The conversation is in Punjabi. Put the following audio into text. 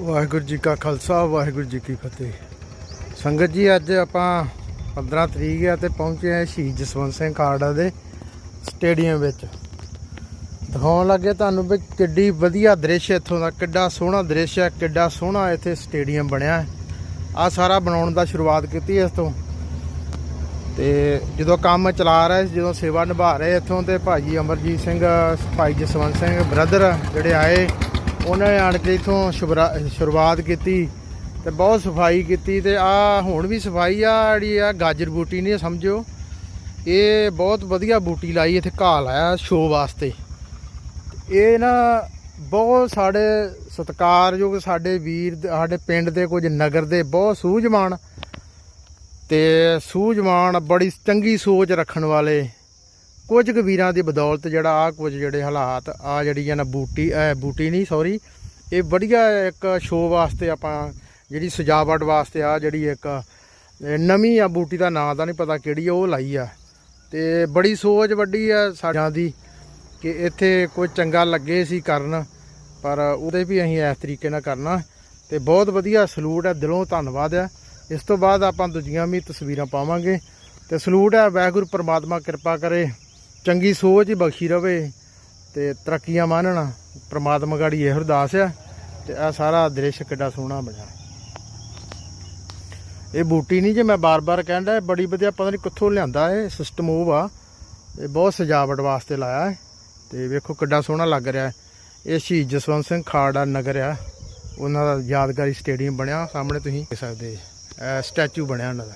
ਵਾਹਿਗੁਰੂ ਜੀ ਕਾ ਖਾਲਸਾ, ਵਾਹਿਗੁਰੂ ਜੀ ਕੀ ਫਤਿਹ। ਸੰਗਤ ਜੀ, ਅੱਜ ਆਪਾਂ 15 ਤਰੀਕ ਆ ਤੇ ਪਹੁੰਚੇ ਆ ਸ਼ਹੀਦ ਜਸਵੰਤ ਸਿੰਘ ਕਾਰਡਾ ਦੇ ਸਟੇਡੀਅਮ ਵਿੱਚ। ਦਿਖਾਉਣ ਲੱਗੇ ਤੁਹਾਨੂੰ ਵੀ ਕਿੱਡੀ ਵਧੀਆ ਦ੍ਰਿਸ਼ ਇੱਥੋਂ ਦਾ, ਕਿੱਡਾ ਸੋਹਣਾ ਦ੍ਰਿਸ਼ ਹੈ, ਕਿੱਡਾ ਸੋਹਣਾ ਇੱਥੇ ਸਟੇਡੀਅਮ ਬਣਿਆ ਹੈ। ਆ ਸਾਰਾ ਬਣਾਉਣ ਦਾ ਸ਼ੁਰੂਆਤ ਕੀਤੀ ਇਸ ਤੋਂ ਤੇ ਜਦੋਂ ਕੰਮ ਚਲਾ ਰਹੇ ਜਦੋਂ ਸੇਵਾ ਨਿਭਾ ਰਹੇ ਇੱਥੋਂ ਤੇ ਭਾਜੀ ਅਮਰਜੀਤ ਸਿੰਘ, ਭਾਈ ਜਸਵੰਤ ਸਿੰਘ ਬ੍ਰਦਰ ਜਿਹੜੇ ਆਏ ਉਹਨਾਂ ਨੇ ਆਣ ਕੇ ਇਥੋਂ ਸ਼ੁਰੂਆਤ ਕੀਤੀ ਤੇ ਬਹੁਤ ਸਫ਼ਾਈ ਕੀਤੀ ਤੇ ਆ ਹੁਣ ਵੀ ਸਫ਼ਾਈ ਆ, ਜਿਹੜੀ ਆ ਗਾਜਰ ਬੂਟੀ ਨਹੀਂ ਸਮਝੋ ਇਹ ਬਹੁਤ ਵਧੀਆ ਬੂਟੀ ਲਾਈ, ਇੱਥੇ ਘਾਹ ਲਾਇਆ ਸ਼ੋਅ ਵਾਸਤੇ। ਇਹ ਨਾ ਬਹੁਤ ਸਾਡੇ ਸਤਿਕਾਰਯੋਗ ਸਾਡੇ ਵੀਰ ਸਾਡੇ ਪਿੰਡ ਦੇ, ਕੁਝ ਨਗਰ ਦੇ ਬਹੁਤ ਸੂਝਵਾਨ ਤੇ ਸੂਝਵਾਨ, ਬੜੀ ਚੰਗੀ ਸੋਚ ਰੱਖਣ ਵਾਲੇ ਕੁਝ ਕੁ ਵੀਰਾਂ ਦੀ ਬਦੌਲਤ ਜਿਹੜਾ ਆ ਕੁਝ ਜਿਹੜੇ ਹਾਲਾਤ ਆ ਜਿਹੜੀ ਆ ਨਾ ਬੂਟੀ ਬੂਟੀ ਨਹੀਂ ਸੌਰੀ ਇਹ ਵਧੀਆ ਇੱਕ ਸ਼ੋਅ ਵਾਸਤੇ ਆਪਾਂ ਜਿਹੜੀ ਸਜਾਵਟ ਵਾਸਤੇ ਆ ਜਿਹੜੀ ਇੱਕ ਨਵੀਂ ਆ ਬੂਟੀ ਦਾ ਨਾਂ ਦਾ ਨਹੀਂ ਪਤਾ ਕਿਹੜੀ ਆ, ਉਹ ਲਾਈ ਆ। ਤੇ ਬੜੀ ਸੋਚ ਵੱਡੀ ਆ ਸਾਡਿਆਂ ਦੀ ਕਿ ਇੱਥੇ ਕੋਈ ਚੰਗਾ ਲੱਗੇ ਸੀ ਕਰਨ, ਪਰ ਉਹਦੇ ਵੀ ਅਸੀਂ ਇਸ ਤਰੀਕੇ ਨਾਲ ਕਰਨਾ। ਤੇ ਬਹੁਤ ਵਧੀਆ ਸਲੂਟ ਹੈ ਦਿਲੋਂ ਧੰਨਵਾਦ ਹੈ ਇਸ ਤੋਂ ਬਾਅਦ ਆਪਾਂ ਦੂਜੀਆਂ ਵੀ ਤਸਵੀਰਾਂ ਪਾਵਾਂਗੇ। ਤੇ ਸਲੂਟ ਹੈ ਵਾਹਿਗੁਰੂ ਪਰਮਾਤਮਾ ਕਿਰਪਾ ਕਰੇ। ਚੰਗੀ ਸੋਚ ਹੀ ਬਖਸ਼ੀ ਰਵੇ ਤੇ ਤਰੱਕੀਆਂ ਮਾਨਣ। ਪ੍ਰਮਾਤਮਾ ਗਾੜੀ ਇਹ ਅਰਦਾਸ ਆ ਤੇ ਆ ਸਾਰਾ ਦ੍ਰਿਸ਼ ਕਿੱਡਾ ਸੋਹਣਾ ਬਣਿਆ। ਇਹ ਬੂਟੀ ਨਹੀਂ ਜੇ ਮੈਂ ਬਾਰ-ਬਾਰ ਕਹਿੰਦਾ ਬੜੀ ਵਧੀਆ ਪਤਾ ਨਹੀਂ ਕਿੱਥੋਂ ਲਿਆਂਦਾ ਇਹ ਸਿਸਟਮ ਉਹ ਆ। ਇਹ ਬਹੁਤ ਸਜਾਵਟ ਵਾਸਤੇ ਲਾਇਆ ਹੈ ਤੇ ਵੇਖੋ ਕਿੱਡਾ ਸੋਹਣਾ ਲੱਗ ਰਿਹਾ ਇਹ ਸ਼ਹੀਦ ਜਸਵੰਤ ਸਿੰਘ ਖਾੜਾ ਨਗਰ ਆ। ਉਹਨਾਂ ਦਾ ਯਾਦਗਾਰੀ ਸਟੇਡੀਅਮ ਬਣਿਆ, ਸਾਹਮਣੇ ਤੁਸੀਂ ਦੇਖ ਸਕਦੇ ਸਟੈਚੂ ਬਣਿਆ ਉਹਨਾਂ ਦਾ।